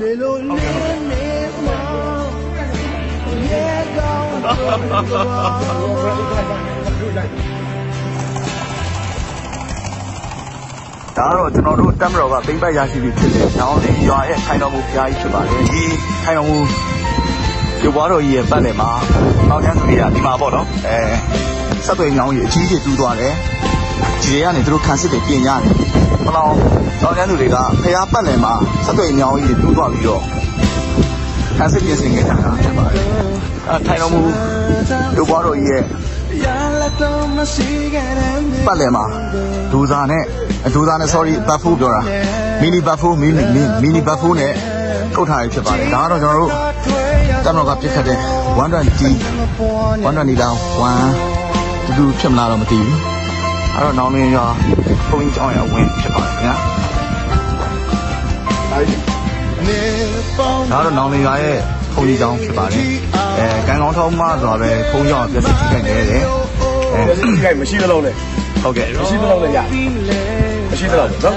လေလိုလေးနေမောင်ရေကောင်းတော့ဒါကတော့ကျွန်တော်တို့တက်မတော်ကပိမ့်ပတ်ရရှိပြီဖြစ်တဲ့။ညောင်းလေးရွာရဲ့ခိုင်တော်မူဘုရားကြီးဖြစ်ပါတယ်။ဒီခိုင်တော်မူရုပ်ဘွားတော်ကြီးရဲ့ပတ်လည်မှာတောင်ကျမ်းသူတွေကဒီမှာပေါ့နော်။အဲဆက်သွယ်ညောင်းကြီးအကြီးကြီးတူးသွားတယ်။ဒီတွေကနေသူတို့ခံစစ်တွေပြင်ရတယ်။ဘလောင် တောင်ကျမ်းသူတွေကဖျားပတ်လည်မှာဆက်သွယ်ညောင်းကြီးတူးသွားပြီးတော့ခံစစ်ပြင်ဆင်ခဲ့ကြတာဖြစ်ပါတယ်။အဲထိုင်တော်မူရုပ်ဘွားတော်ကြီးရဲ့ရလက်တော့မရှိခဲ့တဲ့ပတ်လည်မှာဒူစာနဲ့ဒူစာနဲ့ sorry ဘတ်ဖိုးပြောတာမီနီဘတ်ဖိုးမီနီမီနီဘတ်ဖိုးနဲ့ထုတ်ထားရဖြစ်ပါတယ်ဒါကတော့ကျွန်တော်တို့တမတော်ကပြစ်ခတ်တဲ့120 120လောက်1တူတူဖြစ်မလားတော့မသိဘူးအဲ့တော့နောင်လင်းရွာဘုန်းကြီးကျောင်းရဝင်ဖြစ်ပါတယ်ခင်ဗျာနေပေါင်း ဒါကတော့နောင်လင်းရွာရဲ့ဘုန်းကြီးကျောင်းဖြစ်ပါတယ်အဲကံကောင်းထောင်းမဆိုတာပဲဘုန်းကြီးကျောင်းပြည့်စုံထိခိုက်နေတယ်အဲဒီကိမရှိသလုံးနဲ့ဟုတ်ကဲ့မရှိသလုံးနဲ့ရမရှိသလုံးနော်ကျွန်တော်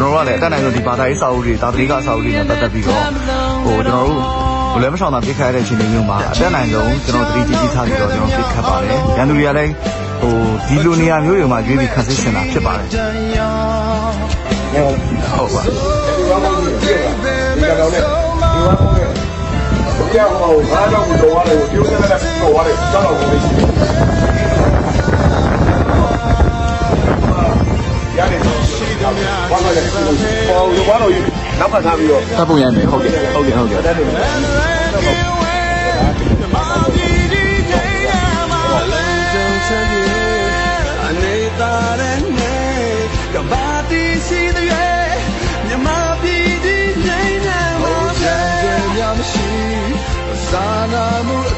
တို့ကလည်းအတက်နိုင်ဆုံးဒီဘာသာရေးစာအုပ်တွေဒါပရိကစာအုပ်တွေနဲ့ပတ်သက်ပြီးတော့ဟိုကျွန်တော်တို့ဘယ်လဲမဆောင်တာပြစ်ခတ်ရတဲ့အခြေအနေမျိုးမှာအတက်နိုင်ဆုံးကျွန်တော်သတိကြီးကြီးထားပြီးတော့ကျွန်တော်ပြစ်ခတ်ပါတယ်။ရန်သူတွေကလည်းဟိုဒီလိုနေရာမျိုးတွေမှာရွေးပြီးခန်းစစ်စင်တာဖြစ်ပါတယ်တန်ရော။ဟုတ်ပါ ကောင်နဲ့ဘုရားဟောငါးတော့တော်ရတယ်ကိုပြုံးနေတဲ့တော်ရတယ်ကျောင်းတော်ကိုလေးရှိတယ်ရတယ်ရှိတယ်များဘာလို့လဲဟောဒီဘာလို့နောက်ကထားပြီးတော့။တပ်ပုံရမယ်ဟုတ်ကဲ့ဟုတ်ကဲ့ဟုတ်ကဲ့တက်တယ်အနေသာတဲ့နေကဘာတီစီတဲ့ amor